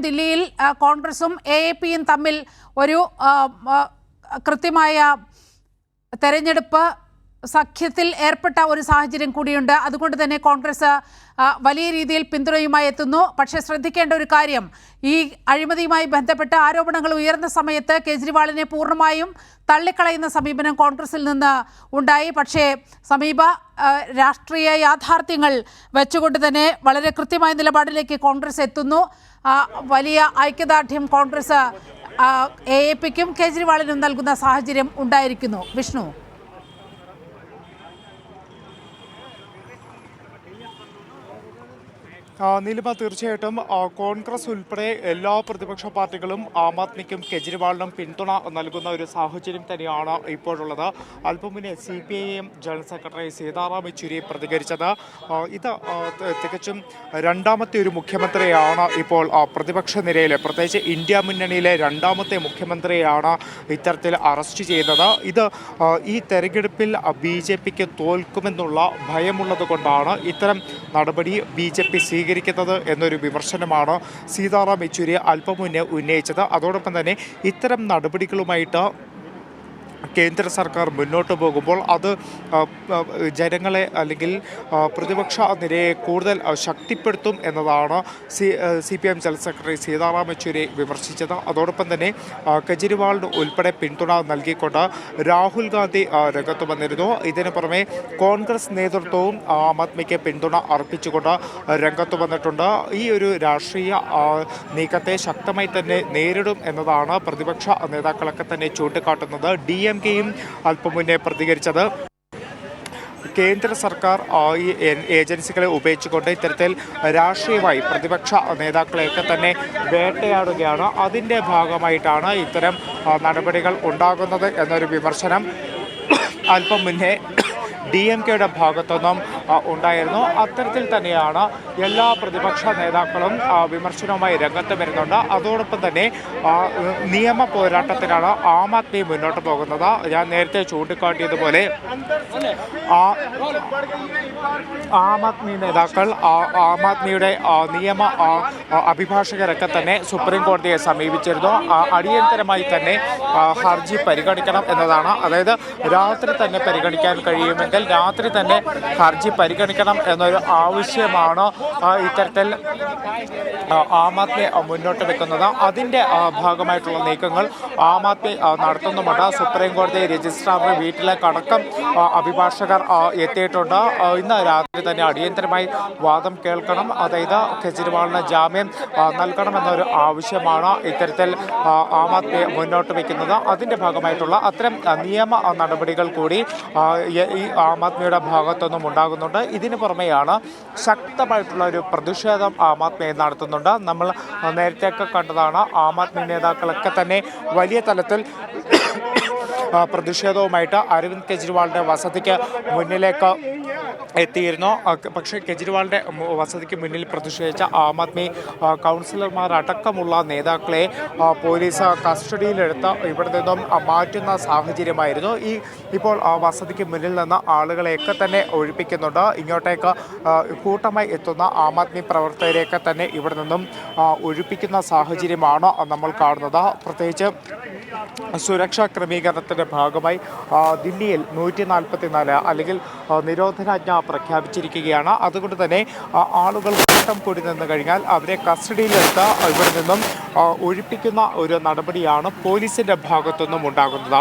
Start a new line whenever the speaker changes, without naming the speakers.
ദില്ലിയിൽ കോൺഗ്രസും A A പിയും തമ്മിൽ ഒരു കൃത്യമായ തെരഞ്ഞെടുപ്പ് സഖ്യത്തിൽ ഏർപ്പെട്ട ഒരു സാഹചര്യം കൂടിയുണ്ട്. അതുകൊണ്ട് തന്നെ കോൺഗ്രസ് വലിയ രീതിയിൽ പിന്തുണയുമായി എത്തുന്നു. പക്ഷേ ശ്രദ്ധിക്കേണ്ട ഒരു കാര്യം ഈ അഴിമതിയുമായി ബന്ധപ്പെട്ട ആരോപണങ്ങൾ ഉയർന്ന സമയത്ത് കേജ്രിവാളിനെ പൂർണമായും തള്ളിക്കളയുന്ന സമീപനം കോൺഗ്രസിൽ നിന്ന് ഉണ്ടായി. പക്ഷേ സമീപ രാഷ്ട്രീയ യാഥാർത്ഥ്യങ്ങൾ വെച്ചുകൊണ്ട് തന്നെ വളരെ കൃത്യമായ നിലപാടിലേക്ക് കോൺഗ്രസ് എത്തുന്നു. വലിയ ഐക്യദാർഢ്യം കോൺഗ്രസ് എ എ പിക്കും കേജ്രിവാളിനും നൽകുന്ന സാഹചര്യം ഉണ്ടായിരിക്കുന്നു. വിഷ്ണു.
നീലിമ തീർച്ചയായിട്ടും കോൺഗ്രസ് ഉൾപ്പെടെ എല്ലാ പ്രതിപക്ഷ പാർട്ടികളും ആം ആദ്മിക്കും കെജ്രിവാളിനും പിന്തുണ നൽകുന്ന ഒരു സാഹചര്യം തന്നെയാണ് ഇപ്പോഴുള്ളത്. അല്പം മുന്നേ C P I M general secretary Sitaram Yechury പ്രതികരിച്ചത്. ഇത് തികച്ചും രണ്ടാമത്തെ ഒരു മുഖ്യമന്ത്രിയാണ് ഇപ്പോൾ പ്രതിപക്ഷ നിരയിലെ പ്രത്യേകിച്ച് ഇന്ത്യ മുന്നണിയിലെ രണ്ടാമത്തെ മുഖ്യമന്ത്രിയാണ് ഇത്തരത്തിൽ അറസ്റ്റ് ചെയ്തത്. ഇത് ഈ തെരഞ്ഞെടുപ്പിൽ ബി ജെ പിക്ക് തോൽക്കുമെന്നുള്ള ഭയമുള്ളത് കൊണ്ടാണ് ഇത്തരം നടപടി ബി ജെ പി സ്വീകരിക്കുന്നത് എന്നൊരു വിമർശനമാണ് സീതാറാം യെച്ചൂരി അല്പം മുന്നേ ഉന്നയിച്ചത്. അതോടൊപ്പം തന്നെ ഇത്തരം നടപടികളുമായിട്ട് കേന്ദ്ര സർക്കാർ മുന്നോട്ട് പോകുമ്പോൾ അത് ജനങ്ങളെ അല്ലെങ്കിൽ പ്രതിപക്ഷ നിരയെ കൂടുതൽ ശക്തിപ്പെടുത്തും എന്നതാണ് C C P M general secretary Sitaram Yechury വിമർശിച്ചത്. അതോടൊപ്പം തന്നെ കെജ്രിവാളിന് ഉൾപ്പെടെ പിന്തുണ നൽകിക്കൊണ്ട് രാഹുൽ ഗാന്ധി രംഗത്ത് വന്നിരുന്നു. ഇതിനു പുറമെ കോൺഗ്രസ് നേതൃത്വവും ആം ആദ്മിക്ക് പിന്തുണ അർപ്പിച്ചുകൊണ്ട് രംഗത്ത് വന്നിട്ടുണ്ട്. ഈ ഒരു രാഷ്ട്രീയ നീക്കത്തെ ശക്തമായി തന്നെ നേരിടും എന്നതാണ് പ്രതിപക്ഷ നേതാക്കളൊക്കെ തന്നെ ചൂണ്ടിക്കാട്ടുന്നത്. ഡി കെയും അല്പം മുന്നേ പ്രതികരിച്ചത്. കേന്ദ്ര സർക്കാർ ഏജൻസികളെ ഉപയോഗിച്ചുകൊണ്ട് ഇത്തരത്തിൽ രാഷ്ട്രീയമായി പ്രതിപക്ഷ നേതാക്കളെയൊക്കെ തന്നെ വേട്ടയാടുകയാണ്. അതിന്റെ ഭാഗമായിട്ടാണ് ഇത്തരം നടപടികൾ ഉണ്ടാകുന്നത് എന്നൊരു വിമർശനം അല്പം മുന്നേ ഡി എം കെയുടെ ഭാഗത്തുനിന്നും ഉണ്ടായിരുന്നു. അത്തരത്തിൽ തന്നെയാണ് എല്ലാ പ്രതിപക്ഷ നേതാക്കളും വിമർശനവുമായി രംഗത്ത് വരുന്നുണ്ട്. അതോടൊപ്പം തന്നെ നിയമ പോരാട്ടത്തിനാണ് ആം ആദ്മി മുന്നോട്ട് പോകുന്നത്. ഞാൻ നേരത്തെ ചൂണ്ടിക്കാട്ടിയതുപോലെ ആ ആദ്മി നേതാക്കൾ ആ- ആദ്മിയുടെ നിയമ അഭിഭാഷകരൊക്കെ തന്നെ സുപ്രീം കോടതിയെ സമീപിച്ചിരുന്നു. അടിയന്തരമായി തന്നെ ഹർജി പരിഗണിക്കണം എന്നതാണ്. അതായത് രാത്രി തന്നെ പരിഗണിക്കാൻ കഴിയുമെങ്കിൽ രാത്രി തന്നെ ഹർജി പരിഗണിക്കണം എന്നൊരു ആവശ്യമാണ് ഇത്തരത്തിൽ ആ, ആദ്മി മുന്നോട്ട് വെക്കുന്നത് അതിന്റെ ഭാഗമായിട്ടുള്ള നീക്കങ്ങൾ ആം ആദ്മി നടത്തുന്നുമുണ്ട്. സുപ്രീം കോടതി രജിസ്ട്രാറുടെ വീട്ടിലേക്കടക്കം അഭിഭാഷകർ എത്തിയിട്ടുണ്ട്. ഇന്ന് രാത്രി തന്നെ അടിയന്തരമായി വാദം കേൾക്കണം. അതായത് കെജ്രിവാളിന് ജാമ്യം നൽകണമെന്നൊരു ആവശ്യമാണ് ഇത്തരത്തിൽ ആ, ആദ്മി മുന്നോട്ട് വയ്ക്കുന്നത്. അതിന്റെ ഭാഗമായിട്ടുള്ള അത്തരം നിയമ നടപടികൾ കൂടി ഈ ആം ആദ്മിയുടെ ഭാഗത്തുനിന്നും ഉണ്ടാകുന്നുണ്ട്. ഇതിന് പുറമെയാണ് ശക്തമായിട്ടുള്ള ഒരു പ്രതിഷേധം ആം ആദ്മി നടത്തുന്നുണ്ട്. നമ്മൾ നേരത്തെയൊക്കെ കണ്ടതാണ് ആം ആദ്മി നേതാക്കളൊക്കെ തന്നെ വലിയ തലത്തിൽ പ്രതിഷേധവുമായിട്ട് അരവിന്ദ് കെജ്രിവാളിന്റെ വസതിക്ക് മുന്നിലേക്ക് എത്തിയിരുന്നു. പക്ഷേ കെജ്രിവാളിന്റെ വസതിക്ക് മുന്നിൽ പ്രതിഷേധിച്ച ആം ആദ്മി കൗൺസിലർമാരടക്കമുള്ള നേതാക്കളെ പോലീസ് കസ്റ്റഡിയിലെടുത്ത് ഇവിടെ നിന്നും മാറ്റുന്ന സാഹചര്യമായിരുന്നു. ഈ ഇപ്പോൾ വസതിക്ക് മുന്നിൽ നിന്ന് ആളുകളെയൊക്കെ തന്നെ ഒഴിപ്പിക്കുന്നുണ്ട്. ഇങ്ങോട്ടേക്ക് കൂട്ടമായി എത്തുന്ന ആം ആദ്മി പ്രവർത്തകരെയൊക്കെ തന്നെ ഇവിടെ നിന്നും ഒഴിപ്പിക്കുന്ന സാഹചര്യമാണ് നമ്മൾ കാണുന്നത്. പ്രത്യേകിച്ച് സുരക്ഷാ ക്രമീകരണത്തിന്റെ ഭാഗമായി ദില്ലിയിൽ നൂറ്റി നാൽപ്പത്തി നാല് അല്ലെങ്കിൽ നിരോധനാജ്ഞ പ്രഖ്യാപിച്ചിരിക്കുകയാണ്. അതുകൊണ്ട് തന്നെ ആളുകൾ കൂട്ടം കൂടി നിന്ന് കഴിഞ്ഞാൽ അവരെ കസ്റ്റഡിയിലെടുത്ത് ഇവിടെ നിന്നും ഒഴിപ്പിക്കുന്ന ഒരു നടപടിയാണ് പോലീസിന്റെ ഭാഗത്തുനിന്നും ഉണ്ടാകുന്നത്.